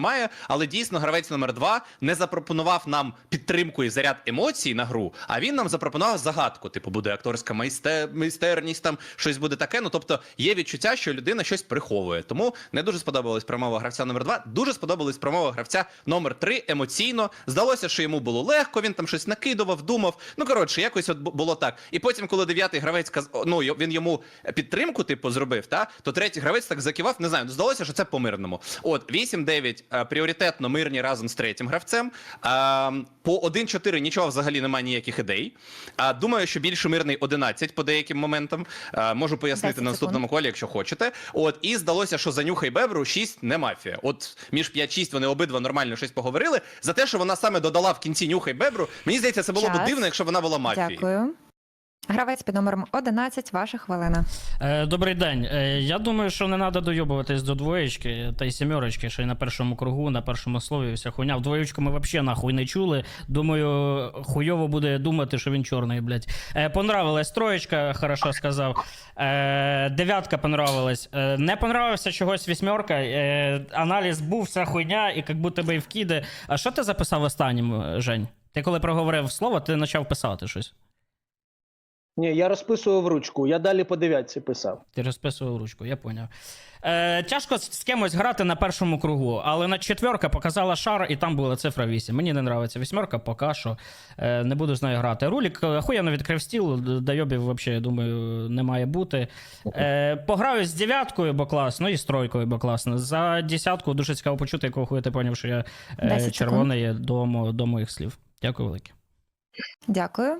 Має, але дійсно гравець номер два не запропонував нам підтримку і заряд емоцій на гру, а він нам запропонував загадку. Типу, буде акторська майсте... майстерність, там щось буде таке. Ну тобто є відчуття, що людина щось приховує. Тому не дуже сподобалась промова гравця номер два. Дуже сподобалась промова гравця номер три емоційно. Здалося, що йому було легко. Він там щось накидував, думав. Ну коротше, якось от було так. І потім, коли дев'ятий гравець каз... ну він йому підтримку, типу, зробив, та то третій гравець так закивав. Не знаю, ну, здалося, що це по мирному. От 8-9 е, пріоритетно мирні разом з третім гравцем. По 1-4 нічого взагалі немає ніяких ідей. А думаю, що більше мирний 11 по деяким моментам. Можу пояснити на наступному колі, якщо хочете. От і здалося, що за нюхай бебру 6 не мафія. От між 5-6 вони обидва нормально щось поговорили. За те, що вона саме додала в кінці нюхай бебру. Мені здається, це було б дивно, якщо вона була мафією. Дякую. Гравець під номером 11, ваша хвилина. Е, добрий день. Е, я думаю, що не треба дойобуватись до двоєчки та й сімерочки, ще й на першому кругу, на першому слові вся хуйня. В двоєчку ми взагалі нахуй не чули. Думаю, хуйово буде думати, що він чорний, блядь. Е, понравилась троєчка, хорошо сказав. Е, дев'ятка понравилась. Е, не понравився чогось вісьмерка. Е, аналіз був, вся хуйня, і як будто би і вкиди. А що ти записав останнім, Жень? Ти коли проговорив слово, ти почав писати щось. Ні, я розписував ручку, я далі по дев'ятці писав. Ти розписував ручку, я поняв. Е, тяжко з з кимось грати на першому кругу, але на четверка показала шар, і там була цифра 8. Мені не подобається вісьмерка, поки що. Е, не буду з нею грати. Рулік е, охуєнно відкрив стіл, д- дойобів взагалі, я думаю, не має бути. Е, пограю з дев'яткою, бо класно, і з тройкою, бо класно. За десятку дуже цікаво почути, якого хуя ти поняв, що я 10 е, червоний до, до моїх слів. Дякую велике. Дякую.